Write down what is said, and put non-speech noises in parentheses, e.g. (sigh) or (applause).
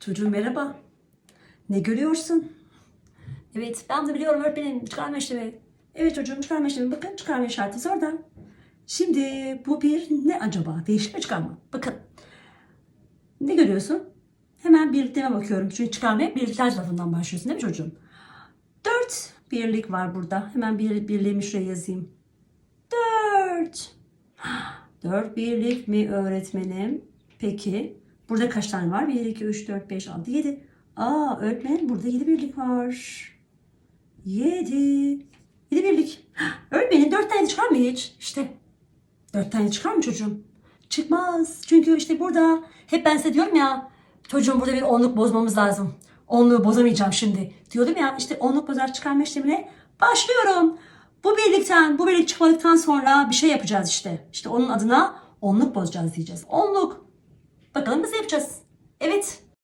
Çocuğum merhaba. Ne görüyorsun? Evet ben de biliyorum öğretmenim çıkarma işlemi. Evet çocuğum çıkarma işlemi. Bakın çıkarma işareti orada. Şimdi bu bir ne acaba? Değişik mi çıkarma? Bakın. Ne görüyorsun? Hemen birlikleme bakıyorum. Çünkü çıkarmaya birlikler tarafından başlıyorsun değil mi çocuğum? Dört birlik var burada. Hemen bir, birliğimi şuraya yazayım. Dört. (gasps) Dört birlik mi öğretmenim? Peki. Burada kaç tane var? 1, 2, 3, 4, 5, 6, 7. Aa öğretmenim burada 7 birlik var. 7. 7 birlik. (gasps) Öğretmenim 4 tane çıkar mı hiç? İşte 4 tane çıkar mı çocuğum? Çıkmaz. Çünkü işte burada hep ben size diyorum ya çocuğum burada bir onluk bozmamız lazım. Onluğu bozamayacağım şimdi. Diyordum ya işte onluk bozar çıkarma işlemine başlıyorum. Bu birlikten, bu birlik çıkmadıktan sonra bir şey yapacağız işte. İşte onun adına onluk bozacağız diyeceğiz. Onluk. Bakalım nasıl yapacağız? Evet.